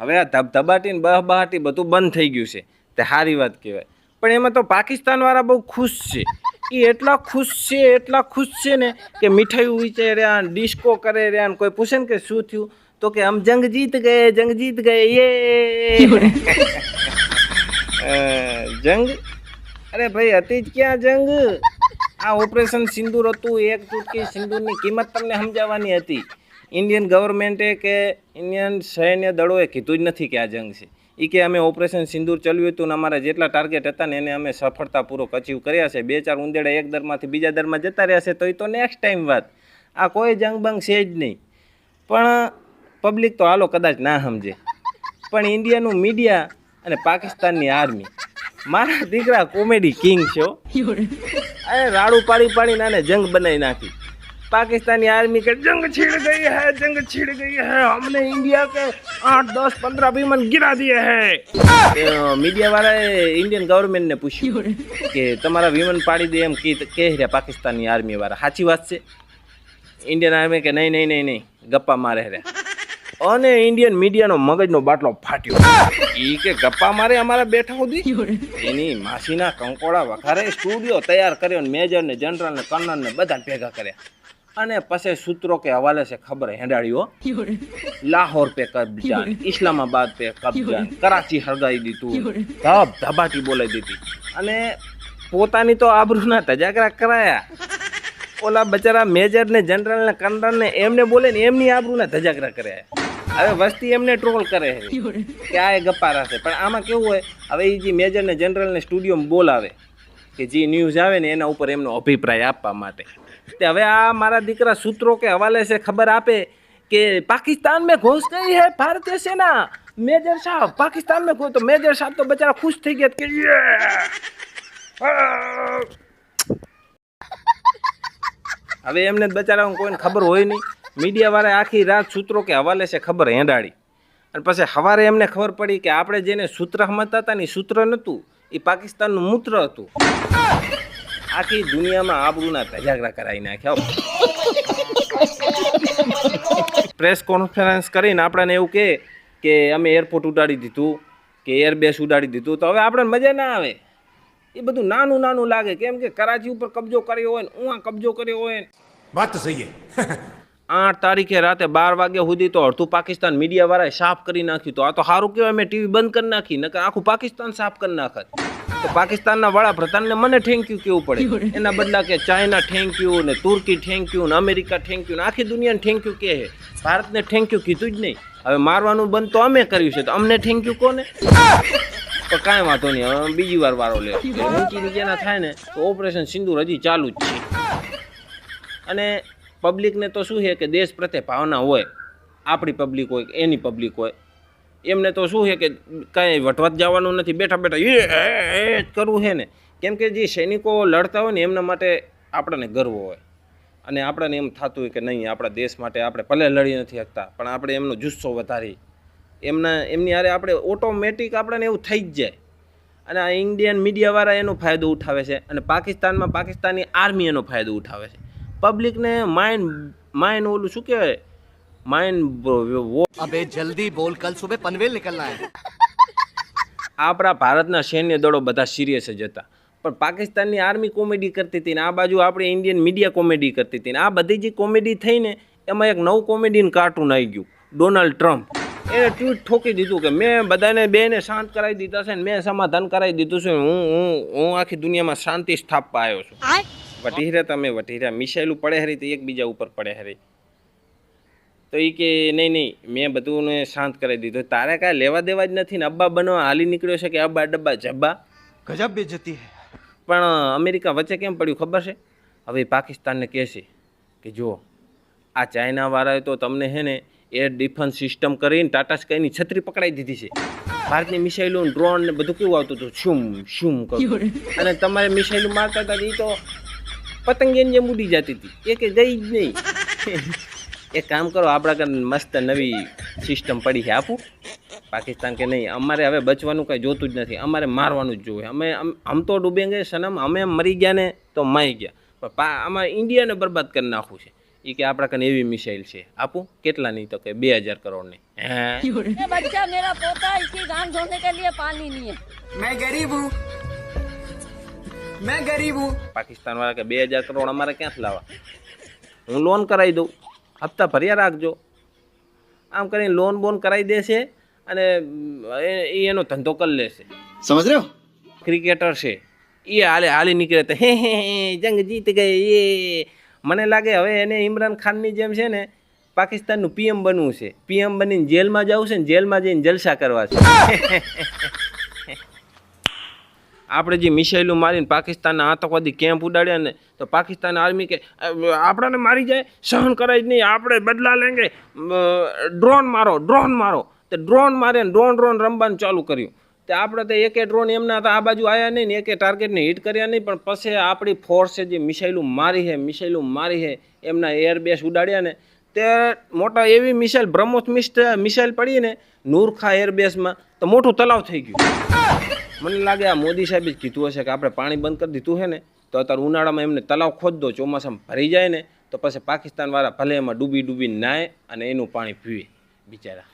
હવે આ ધબધબાટી ને બહબહાટી બધું બંધ થઈ ગયું છે. તે સારી વાત કહેવાય. પણ એમાં તો પાકિસ્તાનવાળા બહુ ખુશ છે. એ એટલા ખુશ છે એટલા ખુશ છે ને કે મીઠાઈ વિચારી રહ્યા ડિસ્કો કરે રહ્યા કોઈ પૂછે ને કે શું થયું? તો કે હમ જંગ જીત ગયે જંગ જીત ગયે યે! જંગ? અરે ભાઈ હતી જ ક્યાં જંગ? આ ઓપરેશન સિંદૂર હતું એક ચૂટકી સિંદૂરની કિંમત તમને સમજાવવાની હતી. ઇન્ડિયન ગવર્મેન્ટે કે ઇન્ડિયન સૈન્ય દળોએ કીધું જ નથી કે આ જંગ છે. એ કે અમે ઓપરેશન સિંદૂર ચલાવ્યું હતું ને અમારા જેટલા ટાર્ગેટ હતા ને એને અમે સફળતાપૂર્વક અચીવ કર્યા છે. બે ચાર ઉંદેડા એક દરમાંથી બીજા દરમાં જતા રહ્યા છે તો એ તો નેક્સ્ટ ટાઈમ વાત. આ કોઈ જંગ બંગ છે જ નહીં. પણ પબ્લિક તો હાલો કદાચ ના સમજે. પણ ઇન્ડિયાનું મીડિયા અને પાકિસ્તાનની આર્મી મારા દીકરા કોમેડી કિંગ છે અને રાડું પાડી પાડીને આને જંગ બનાવી નાખી. पाकिस्तानी आर्मी के जंग छिड़ गई है जंग छिड़ गई है हमने इंडिया के आठ दस पंद्रह विमान गिरा दिए हैं મીડિયા વાળાએ ઇન્ડિયન ગવર્મેન્ટને પૂછ્યું કે તમારા વિમાન પાડી દે એમ કે કહે રહ્યા પાકિસ્તાની આર્મી વાળા સાચી વાત છે ઇન્ડિયન આર્મી કે નહીં નહીં નહીં નહીં ગપ્પા મારે રહ્યા અને ઇન્ડિયન મીડિયાનો મગજનો બાટલો ફાટ્યો ઈ કે ગપ્પા મારે અમારા બેઠા સુધી એની માસીના કંકોડા વખારે સ્ટુડિયો તૈયાર કર્યો ને મેજર ને જનરલ ને કર્નલ ને બધા ભેગા કર્યા અને પછી સૂત્રો કે હવાલે છે ખબર હેંડાળ્યો લાહોર પે કબજા ઇસ્લામાબાદ પે કબજા કરાચી હળગાવી દીધું ધબ ધબાટી બોલાવી દીધી. અને પોતાની તો આબરૂના તજાગરા કરાયા. ઓલા બચારા મેજર ને જનરલ ને કર્નલ ને એમને બોલે ને એમની આબરૂ ને ધજાગરા કરે હવે વસ્તી એમને ટ્રોલ કરે છે. કે આ એ ગપ્પા રાખે પણ આમાં કેવું હોય હવે એ જે મેજર ને જનરલ ને સ્ટુડિયોમાં બોલાવે કે જે ન્યૂઝ આવે ને એના ઉપર એમનો અભિપ્રાય આપવા માટે. તે હવે આ મારા દીકરા સૂત્રો કે હવાલે છે, ખબર આપે કે પાકિસ્તાન મેં ઘોષ કરી હે ભારતીય સેના. મેજર સાહેબ પાકિસ્તાન મેં ઘોષ. તો મેજર સાહેબ તો બચારા ખુશ થઈ ગયા કે હવે એમને બચારા કોઈને ખબર હોય નહીં. મીડિયાવાળા આખી રાત સૂત્રો કે હવાલે છે, ખબર હેંડાળી અને પછી સવારે એમને ખબર પડી કે આપણે જેને સૂત્ર સમજતા હતા ને સૂત્ર નહોતું એ પાકિસ્તાનનું મૂત્ર હતું. આખી દુનિયામાં આબરૂના ધજાગરા કરાવી નાખ્યા પ્રેસ કોન્ફરન્સ કરીને આપણને એવું કહે કે અમે એરપોર્ટ ઉડાડી દીધું, કે એરબેસ ઉડાડી દીધું. તો હવે આપણને મજા ના આવે. એ બધું નાનું નાનું લાગે. કેમ કે કરાચી ઉપર કબજો કર્યો હોય ને ઉવા કબજો કર્યો હોય વાત તો સહી આઠ તારીખે રાતે બાર વાગ્યા સુધી તો અડધું પાકિસ્તાન મીડિયાવાળાએ સાફ કરી નાખ્યું તો આ તો સારું કહેવાય મેં ટીવી બંધ કરી નાખી નકર આખું પાકિસ્તાન સાફ કરી નાખત. તો પાકિસ્તાનના વડાપ્રધાનને મને થેન્ક યુ કેવું પડે? એના બદલા કે ચાઇના થેન્ક યુ ને તુર્કી થેન્ક યુ ને અમેરિકા થેન્ક યુ ને આખી દુનિયાને થેન્ક યુ કહે ભારતને થેન્ક યુ કીધું જ નહીં. હવે મારવાનું બંધ તો અમે કર્યું છે તો અમને થેન્ક યુ કોને? તો કાંઈ વાંધો નહીં હવે બીજી વાર વારો લે ઊંચી નીચેના થાય ને તો ઓપરેશન સિંદૂર હજી ચાલુ જ છે. અને પબ્લિકને તો શું છે કે દેશ પ્રત્યે ભાવના હોય, આપણી પબ્લિક હોય એની પબ્લિક હોય, એમને તો શું છે કે કાંઈ વટવટ જવાનું નથી, બેઠા બેઠા એ જ કરવું છે ને. કેમ કે જે સૈનિકો લડતા હોય ને, એમના માટે આપણને ગર્વ હોય. અને આપણને એમ થતું હોય કે નહીં, આપણા દેશ માટે આપણે ભલે લડી નથી શકતા, પણ આપણે એમનો જુસ્સો વધારી. એમના, એમની હારે આપણે ઓટોમેટિક આપણને એવું થઈ જ જાય. અને આ ઇન્ડિયન મીડિયાવાળા એનો ફાયદો ઉઠાવે છે, અને પાકિસ્તાનમાં પાકિસ્તાની આર્મી એનો ફાયદો ઉઠાવે છે. પબ્લિકને માઇન્ડ માઇન્ડ ઓલું શું કહેવાય? માઇન્ડ જલ્દી બોલ કલ સુબે પનવેલ નીકળના આપણા ભારતના સૈન્ય દળો બધા સિરિયસ જ પણ પાકિસ્તાનની આર્મી કોમેડી કરતી હતી ને આ બાજુ આપણે ઇન્ડિયન મીડિયા કોમેડી કરતી હતી આ બધી જે કોમેડી થઈ એમાં એક નવું કોમેડીનું કાર્ટૂન આવી ગયું. ડોનાલ્ડ ટ્રમ્પ એ ટ્વીટ ઠોકી દીધું કે મેં બધાને બે ને શાંત કરાવી દીધા છે ને મેં સમાધાન કરાવી દીધું છે હું હું હું આખી દુનિયામાં શાંતિ સ્થાપવા આવ્યો છું. વટીરા તમે વટીરા મિસાઈલ પડે હરી તો એકબીજા ઉપર પડે હરી. તો એ કે નહીં નહીં મેં બધું શાંત કરાવી દીધું. તારે કાંઈ લેવા દેવા જ નથી ને અબ્બા બનવા હાલી નીકળ્યો છે કે અબ્બા ડબ્બા જબ્બા? ગજબ બે જતી પણ અમેરિકા વચ્ચે કેમ પડ્યું ખબર છે? હવે પાકિસ્તાનને કહેશે કે જુઓ આ ચાઇનાવાળાએ તો તમને હે ને એર ડિફેન્સ સિસ્ટમ કરીને ટાટા સ્કાયની છત્રી પકડાઈ દીધી છે. ભારતની મિસાઇલો ડ્રોન ને બધું કેવું આવતું હતું? શું શુમ કર્યું અને તમારે મિસાઇલો મારતા હતા એ તો પતંગ એની જેમ ઉડી જતી હતી. એ કે ગઈ જ નહીં. એક કામ કરો આપણા કાંઈ મસ્ત નવી સિસ્ટમ પડી છે આપું. પાકિસ્તાન કે નહીં અમારે હવે બચવાનું કંઈ જોતું જ નથી. અમારે મારવાનું જ જોવે. અમે આમ તો ડૂબેંગે સનમ અમે મરી ગયા ને તો મારી ગયા. પણ અમારે ઇન્ડિયાને બરબાદ કરી નાખવું છે. એ કે આપણા કને એવી મિસાઇલ છે. આપું કેટલા નહીં તો કે બે હજાર કરોડની. હે? બચ્ચા મેરા પોતા ઇસકી ગાન ધોને કે લિયે પાણી નહીં મેં ગરીબ હું. मैं गरीब हूँ मैं गरीब हूँ પાકિસ્તાન વાળા કે બે હજાર કરોડ અમારે ક્યાંથી લાવવા હું લોન કરાવી દઉં હપ્તા ભર્યા રાખજો આમ કરીને લોન બોન કરાવી દેશે અને એ એ એનો ધંધો કરી લેશે समझ रहे हो ક્રિકેટર છે એ હાલે હાલી નીકળે તો હે હે હે જંગ જીત ગઈ એ મને લાગે હવે એને ઇમરાન ખાનની જેમ છે ને પાકિસ્તાનનું પીએમ બનવું છે પીએમ બનીને જેલમાં જવું છે ને જેલમાં જઈને જલસા કરવા છે આપણે જે મિસાઇલો મારીને પાકિસ્તાનના આતંકવાદી કેમ્પ ઉડાડ્યા ને, તો પાકિસ્તાન આર્મી કે આપણાને મારી જાય, સહન કરાય જ નહીં, આપણે બદલા લેંગે ડ્રોન મારો ડ્રોન મારો. તે ડ્રોન મારે ડ્રોન ડ્રોન રમવાનું ચાલુ કર્યું. તે આપણે તો એકે ડ્રોન એમના તો આ બાજુ આવ્યા નહીં ને એકે ટાર્ગેટને હિટ કર્યા નહીં, પણ પછી આપણી ફોર્સે જે મિસાઇલો મારી છે, મિસાઇલો મારી છે, એમના એરબેસ ઉડાડ્યા ને તે મોટા એવી મિસાઇલ, બ્રહ્મોસ મિસાઇલ પડી ને નૂરખા એરબેસમાં તો મોટું તલાવ થઈ ગયું. મને લાગે આ મોદી સાહેબે જ કીધું હશે કે આપણે પાણી બંધ કરી દીધું છે ને, તો અત્યારે ઉનાળામાં એમને તલાવ ખોદ દો ચોમાસામાં ભરી જાય ને, તો પછી પાકિસ્તાનવાળા ભલે એમાં ડૂબી ડૂબી નાય અને એનું પાણી પીવે, બિચારા.